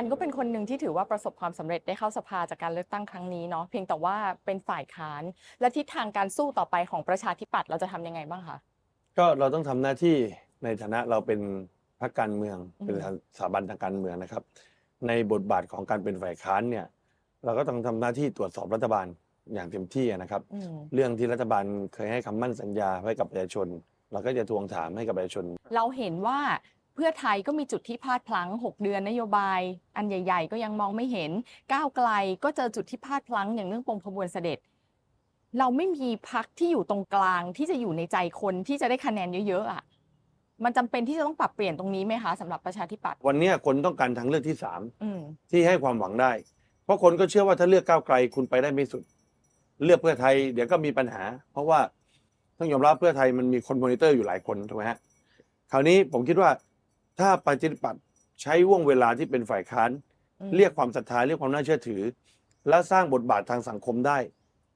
นก็เป็นคนหนึ่งที่ถือว่าประสบความสำเร็จได้เข้าสภาจากการเลือกตั้งครั้งนี้เนาะเพียงแต่ว่าเป็นฝ่ายค้าน และทิศทางการสู้ต่อไปของประชาธิปัตย์เราจะทำยังไงบ้างคะก็เราต้องทำหน้าที่ในฐานะเราเป็นพรรคการเมืองอืมเป็นสถาบันทางการเมืองนะครับ ในบทบาทของการเป็นฝ่ายค้านเนี่ย เราก็ต้องทำหน้าที่ตรวจสอบรัฐบาลอย่างเต็มที่นะครับอืมเรื่องที่รัฐบาลเคยให้คำมั่นสัญญาไว้กับประชาชน เราก็จะทวงถามให้กับประชาชน เราเห็นว่าเพื่อไทยก็มีจุดที่พลาดพลั้ง 6 เดือนนโยบาย อันใหญ่ ๆ ก็ยังมองไม่เห็น ก้าวไกลก็เจอจุดที่พลาดพลั้งอย่างเรื่องปมขบวนเสด็จ เราไม่มีพักที่อยู่ตรงกลางที่จะอยู่ในใจคนที่จะได้คะแนนเยอะๆอะมันจำเป็นที่จะต้องปรับเปลี่ยนตรงนี้ไหมคะสำหรับประชาธิปัตย์วันเนี้ยคนต้องการทางเลือกที่สามอืมที่ให้ความหวังได้ เพราะคนก็เชื่อว่าถ้าเลือกก้าวไกลคุณไปได้ไม่สุด เลือกเพื่อไทยเดี๋ยวก็มีปัญหา เพราะว่าต้องยอมรับเพื่อไทยมันมีคนมอนิเตอร์อยู่หลายคนถูกไหมฮะคราวนี้ผมคิดว่า ถ้าประชาธิปัตย์ใช้ว่วงเวลาที่เป็นฝ่ายค้าน อืม เรียกความศรัทธาเรียกความน่าเชื่อถือ และสร้างบทบาททางสังคมได้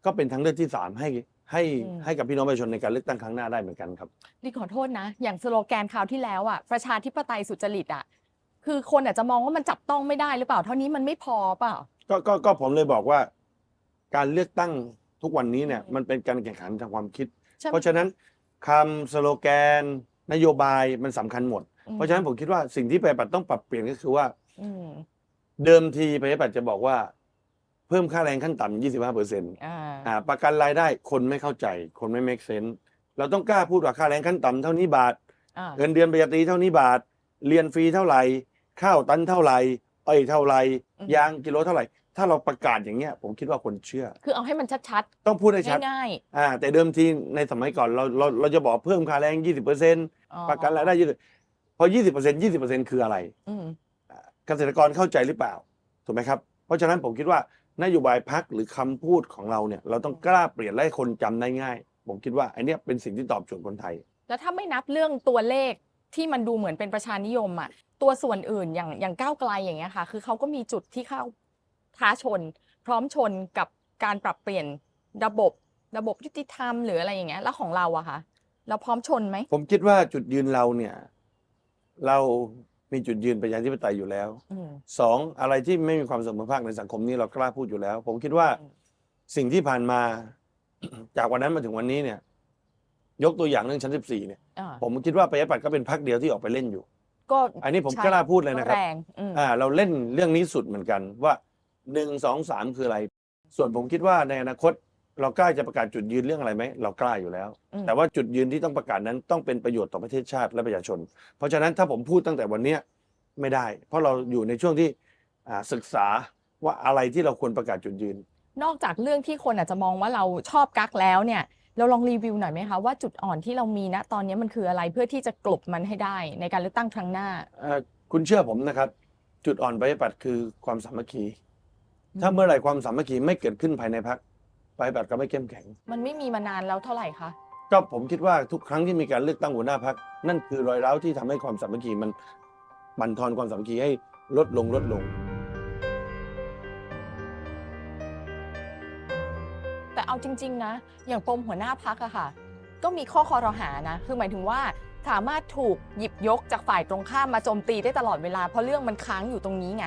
ก็เป็นทางเลือกที่สามให้ให้ให้กับพี่น้องประชาชนในการเลือกตั้งครั้งหน้าได้เหมือนกันครับ ดิขอโทษนะ อย่างสโลแกนคราวที่แล้วอะประชาธิปไตยสุจริตอะคือคนอาจจะมองว่ามันจับต้องไม่ได้หรือเปล่า เท่านี้มันไม่พอเปล่า ก็ก็ก็ผมเลยบอกว่า การเลือกตั้งทุกวันนี้เนี่ย อืม มันเป็นการแข่งขันทางความคิด ใช่ไหมเพราะฉะนั้นคำสโลแกน นโยบายมันสำคัญหมดอืม เพราะฉะนั้นผมคิดว่าสิ่งที่ประชาธิปัตย์ต้องปรับเปลี่ยนก็คือว่าอืมเดิมทีประชาธิปัตย์จะบอกว่า เพิ่มค่าแรงขั้นต่ำ25เปอร์เซ็นต์อ่าอ่าประกันรายได้คนไม่เข้าใจ คนไม่ make sense เราต้องกล้าพูดว่าค่าแรงขั้นต่ำเท่านี้บาทอ่าเงินเดือนปริญญาตรีเท่านี้บาท เรียนฟรีเท่าไหร่ ข้าวตันเท่าไหร่อ้อยเท่าไหร่ยางกิโลเท่าไหร่ถ้าเราประกาศอย่างเงี้ยผมคิดว่าคนเชื่อ คือเอาให้มันชัดต้องพูดให้ชัดๆง่ายอ่าแต่เดิมทีในสมัยก่อนเราเราเราจะบอกเพิ่มค่าแรง 20เปอร์เซ็นต์ๆอ๋อประกันรายได้ยี่สิบ พอ20เปอร์เซ็นต์20เปอร์เซ็นต์คืออะไรอืมเกษตรกรเข้าใจหรือเปล่าถูกไหมครับ เพราะฉะนั้นผมคิดว่านโยบายพักหรือคำพูดของเราเนี่ย เราต้องกล้าเปลี่ยนและให้คนจำได้ง่าย ผมคิดว่าอันเนี้ยเป็นสิ่งที่ตอบโจทย์คนไทย แล้วถ้าไม่นับเรื่องตัวเลขที่มันดูเหมือนเป็นประชานิยมอะตัวส่วนอื่นอย่างอย่างก้าวไกลอย่างเงี้ยค่ะ คือเขาก็มีจุดที่เข้าท้าชน พร้อมชนกับการปรับเปลี่ยนระบบระบบยุติธรรมหรืออะไรอย่างเงี้ยแล้วของเราอะคะเราพร้อมชนไหม ผมคิดว่าจุดยืนเราเนี่ย เรามีจุดยืนประชาธิปไตยอยู่แล้วอืม สองอะไรที่ไม่มีความเสมอภาคในสังคมนี้เรากล้าพูดอยู่แล้ว ผมคิดว่าอืม สิ่งที่ผ่านมา จากวันนั้นมาถึงวันนี้เนี่ย ยกตัวอย่างเรื่องชั้น14เนี่ย อ่าผมคิดว่าประชาธิปัตย์ก็เป็นพรรคเดียวที่ออกไปเล่นอยู่ ก็อันนี้ผมใช่กล้าพูดเลยนะครับ แรงอืมอ่าเราเล่นเรื่องนี้สุดเหมือนกันว่าหนึ่งสองสามคืออะไร ส่วนผมคิดว่าในอนาคต เรากล้าจะประกาศจุดยืนเรื่องอะไรไหมเรากล้าอยู่แล้ว อืม แต่ว่าจุดยืนที่ต้องประกาศนั้นต้องเป็นประโยชน์ต่อประเทศชาติและประชาชน เพราะฉะนั้นถ้าผมพูดตั้งแต่วันเนี้ยไม่ได้ เพราะเราอยู่ในช่วงที่อ่าศึกษาว่าอะไรที่เราควรประกาศจุดยืน นอกจากเรื่องที่คนอาจจะมองว่าเราชอบกักแล้วเนี่ย เราลองรีวิวหน่อยไหมคะว่าจุดอ่อนที่เรามีณตอนนี้มันคืออะไรเพื่อที่จะกลบมันให้ได้ในการเลือกตั้งครั้งหน้า เอ่อคุณเชื่อผมนะครับ จุดอ่อนประชาธิปัตย์คือความสามัคคี อืม ถ้าเมื่อไหร่ความสามัคคีไม่เกิดขึ้นภายในพรรค ประชาธิปัตย์ก็ไม่เข้มแข็ง มันไม่มีมานานแล้วเท่าไหร่คะ ก็ผมคิดว่าทุกครั้งที่มีการเลือกตั้งหัวหน้าพรรคนั่นคือรอยร้าวที่ทำให้ความสามัคคีมันบั่นทอนความสามัคคีให้ลดลงลดลง แต่เอาจริง ๆ นะ อย่างปมหัวหน้าพักอะค่ะ ก็มีข้อคอรหานะ คือหมายถึงว่าสามารถถูกหยิบยกจากฝ่ายตรงข้ามมาโจมตีได้ตลอดเวลา เพราะเรื่องมันค้างอยู่ตรงนี้ไง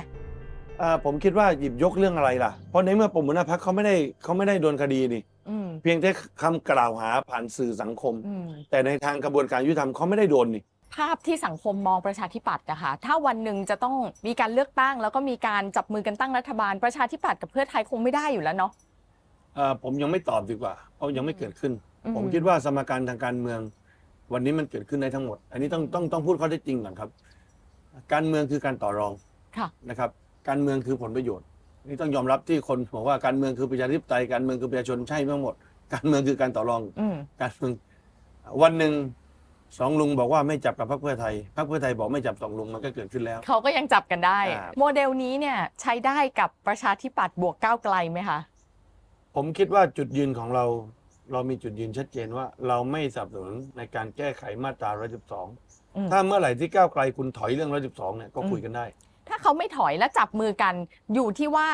อ่าผมคิดว่าหยิบยกเรื่องอะไรล่ะ เพราะในเมื่อปมหัวหน้าพรรคเขาไม่ได้เขาไม่ได้โดนคดีนี่ อืมเพียงแค่คำกล่าวหาผ่านสื่อสังคม อืม แต่ในทางกระบวนการยุติธรรมเขาไม่ได้โดนนี่ ภาพที่สังคมมองประชาธิปัตย์นะคะถ้าวันหนึ่งจะต้องมีการเลือกตั้ง แล้วก็มีการจับมือกันตั้งรัฐบาล ประชาธิปัตย์กับเพื่อไทยคงไม่ได้อยู่แล้วเนาะเอ่อผมยังไม่ตอบดีกว่า เพราะยังไม่เกิดขึ้น อืมผมคิดว่าสมการทางการเมือง วันนี้มันเกิดขึ้นได้ทั้งหมด อันนี้ต้องต้องต้องพูดข้อเท็จจริงก่อนครับ การเมืองคือการต่อรองค่ะ นะครับ การเมืองคือผลประโยชน์ นี่ต้องยอมรับที่คนบอกว่าการเมืองคือประชาธิปไตยการเมืองคือประชาชนใช่ทั้งหมด การเมืองคือการต่อรองอืมการเมืองวันหนึ่งสองลุงบอกว่าไม่จับกับพรรคเพื่อไทยพรรคเพื่อไทยบอกไม่จับสองลุงมันก็เกิดขึ้นแล้ว เขาก็ยังจับกันได้ อ่า โมเดลนี้เนี่ยใช้ได้กับประชาธิปัตย์บวกก้าวไกลไหมคะ ผมคิดว่าจุดยืนของเรา เรามีจุดยืนชัดเจนว่า เราไม่สนับสนุนในการแก้ไขมาตราอืม112ถ้าเมื่อไหร่ที่ก้าวไกลคุณถอยเรื่อง 112 เนี่ยก็คุยกันได้ถ้าเขาไม่ถอยและจับมือกันอยู่ที่ว่า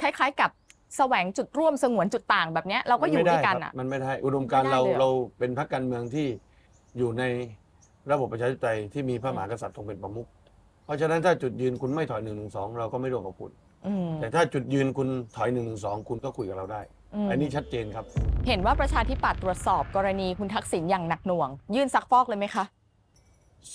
คล้ายๆ กับแสวงจุดร่วมสงวนจุดต่างแบบเนี้ยเราก็อยู่ด้วยกันมัอะไม่ได้ครับมันไม่ได้อุดมการณ์ไม่ได้เราเลยเหรอเราเป็นพรรคการเมืองที่อยู่ในระบบประชาธิปไตยที่มีพระมหากษัตริย์ทรงเป็นประมุขเพราะฉะนั้นถ้าจุดยืนคุณไม่ถอยหนึ่งหนึ่งสองเราก็ไม่ร่วมกับคุณ อืมแต่ถ้าจุดยืนคุณถอยหนึ่งหนึ่งสองคุณก็คุยกับเราได้ ม อันนี้ชัดเจนครับ เห็นว่าประชาธิปัตย์ตรวจสอบกรณีคุณทักษิณอย่างหนักหน่วง ยื่นซักฟอกเลยไหมคะ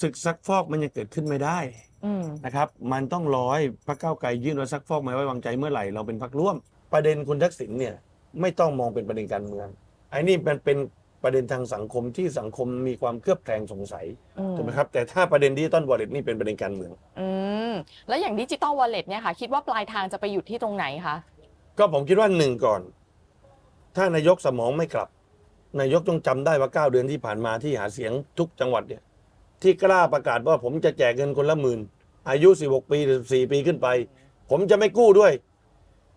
ศึกซักฟอกมันยังเกิดขึ้นไม่ได้อืมนะครับ มันต้องรอให้พรรคก้าวไกลยื่นว่าซักฟอกไม่ไว้วางใจเมื่อไหร่เราเป็นพรรคร่วม ประเด็นคุณทักษิณเนี่ยไม่ต้องมองเป็นประเด็นการเมืองไอ้นี่มันเป็นประเด็นทางสังคมที่สังคมมีความเคลือบแคลงสงสัยอืมถูกไหมครับแต่ถ้าประเด็นดิจิตอลวอลเล็ตนี่เป็นประเด็นการเมือง อืมแล้วอย่างดิจิตอลวอลเล็ตเนี่ยค่ะ คิดว่าปลายทางจะไปหยุดที่ตรงไหนคะก็ผมคิดว่าหนึ่งก่อน ถ้านายกสมองไม่กลับ นายกต้องจำได้ว่าเก้าเดือนที่ผ่านมาที่หาเสียงทุกจังหวัดเนี่ย ที่กล้าประกาศว่าผมจะแจกเงินคนละหมื่น อายุ 16 ปีหรือ14 ปีขึ้นไป ผมจะไม่กู้ด้วย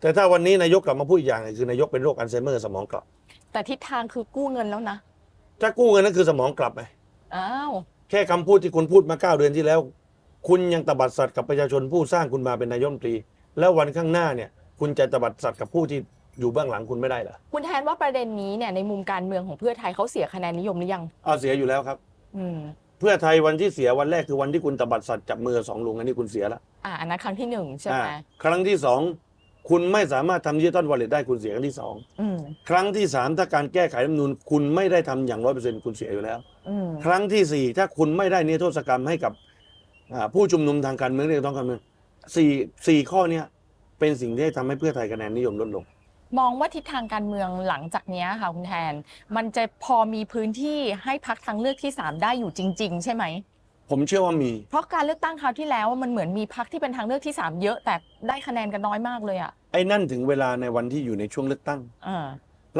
แต่ถ้าวันนี้นายกกลับมาพูดอีกอย่างหนึ่งคือนายกเป็นโรคอัลไซเมอร์สมองกลับ แต่ทิศทางคือกู้เงินแล้วนะถ้ากู้เงินนั่นคือสมองกลับไหมอ้าวแค่คำพูดที่คุณพูดมาเก้าเดือนที่แล้ว คุณยังตบัดสัตว์กับประชาชนผู้สร้างคุณมาเป็นนายกรัฐมนตรี แล้ววันข้างหน้าเนี่ย คุณจะตบัดสัตว์กับผู้ที่อยู่เบื้องหลังคุณไม่ได้เหรอคุณแทนว่าประเด็นนี้เนี่ยในมุมการเมืองของเพื่อไทยเขาเสียคะแนนนิยมหรือยังเอาเสียอยู่แล้วครับ อืม เพื่อไทยวันที่เสียวันแรกคือวันที่คุณตบัดสัตว์จับมือสองลุงอันนี้คุณเสียแล้วอ่าอันนั้นครั้งที่หนึ่งใช่ไหมอ่าครั้งที่สองคุณไม่สามารถทำดิจิตอลวอลเล็ตได้คุณเสียครั้งที่สองอืมครั้งที่สามถ้าการแก้ไขรัฐธรรมนูญคุณไม่ได้ทำอย่างร้อยเปอร์เซ็นต์คุณเสียอยู่แล้ว อืมครั้งที่สี่ถ้าคุณไม่ได้นิรโทษกรรมให้กับอ่าผู้ชุมนุมทางการเมืองเรียกร้องการเมืองสี่สี่ข้อเนี้ยเป็นสิ่งที่ทำให้เพื่อไทยคะแนนนิยมลดลง มองว่าทิศทางการเมืองหลังจากเนี้ยค่ะคุณแทน มันจะพอมีพื้นที่ให้พักทางเลือกที่ 3 ได้อยู่จริง ๆ ใช่ไหม ผมเชื่อว่ามี เพราะการเลือกตั้งคราวที่แล้วมันเหมือนมีพักที่เป็นทางเลือกที่ 3 เยอะ แต่ได้คะแนนกันน้อยมากเลยอะไอ้นั่นถึงเวลาในวันที่อยู่ในช่วงเลือกตั้งอ่า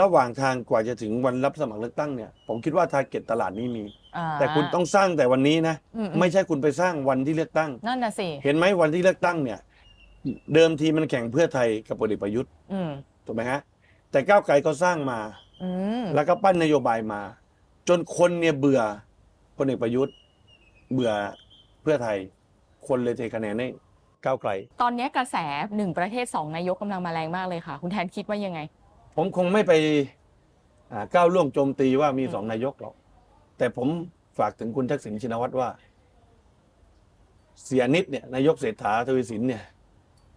ระหว่างทางกว่าจะถึงวันรับสมัครเลือกตั้งเนี่ยผมคิดว่าทาร์เก็ตตลาดนี้มีอ่าแต่คุณต้องสร้างแต่วันนี้นะอืมไม่ใช่คุณไปสร้างวันที่เลือกตั้งนั่นน่ะสิเห็นไหมวันที่เลือกตั้งเนี่ย เดิมทีมันแข่งเพื่อไทยกับพลเอกประยุทธ์อืม ถูกไหมฮะแต่ก้าวไกลก็สร้างมา อืมแล้วก็ปั้นนโยบายมา จนคนเนี่ยเบื่อพลเอกประยุทธ์ เบื่อเพื่อไทย คนเลยเทคะแนนให้ก้าวไกล ตอนนี้กระแสหนึ่งประเทศสองนายกกำลังมาแรงมากเลยค่ะ คุณแทนคิดว่ายังไง ผมคงไม่ไปอ่าก้าวล่วงโจมตีว่ามีอืม สองนายกหรอก แต่ผมฝากถึงคุณทักษิณชินวัตรว่า เสียนิดเนี่ยนายกเศรษฐาทวีสินเนี่ย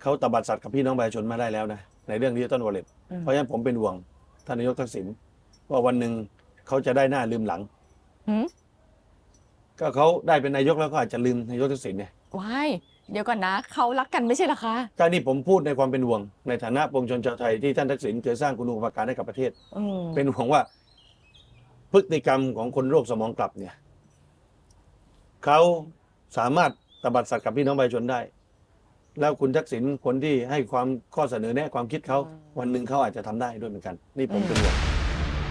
เขาตบัดสัตว์กับพี่น้องประชาชนมาได้แล้วนะ ในเรื่องดิจิตอลวอลเล็ตอืมเพราะฉะนั้นผมเป็นห่วงท่านนายกทักษิณว่าวันหนึ่งเขาจะได้หน้าลืมหลังหืมก็เขาได้เป็นนายกแล้วก็อาจจะลืมนายกทักษิณเนี่ยว้ายเดี๋ยวก่อนนะเขารักกันไม่ใช่เหรอคะก็นี่ผมพูดในความเป็นห่วง ในฐานะปวงชนชาวไทยที่ท่านทักษิณเคยสร้างคุณูปการให้กับประเทศอืมเป็นห่วงว่า พฤติกรรมของคนโรคสมองกลับเนี่ยเขาสามารถตบัดสัตว์กับพี่น้องประชาชนได้ แล้วคุณทักษิณคนที่ให้ความข้อเสนอแนะความคิดเขาวันหนึ่งเขาอาจจะทำได้ด้วยเหมือนกัน นี่ผมเป็นห่วง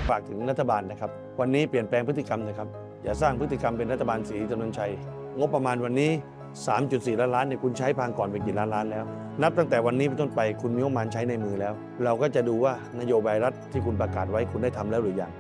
ฝากถึงรัฐบาลนะครับ วันนี้เปลี่ยนแปลงพฤติกรรมนะครับ อย่าสร้างพฤติกรรมเป็นรัฐบาลสีจำนวนชัย งบประมาณวันนี้ 3.4 ล้านล้านเนี่ยคุณใช้พางก่อนไปกี่ล้านล้านแล้ว นับตั้งแต่วันนี้เป็นต้นไปคุณมีงบประมาณใช้ในมือแล้ว เราก็จะดูว่านโยบายรัฐที่คุณประกาศไว้คุณได้ทำแล้วหรือยัง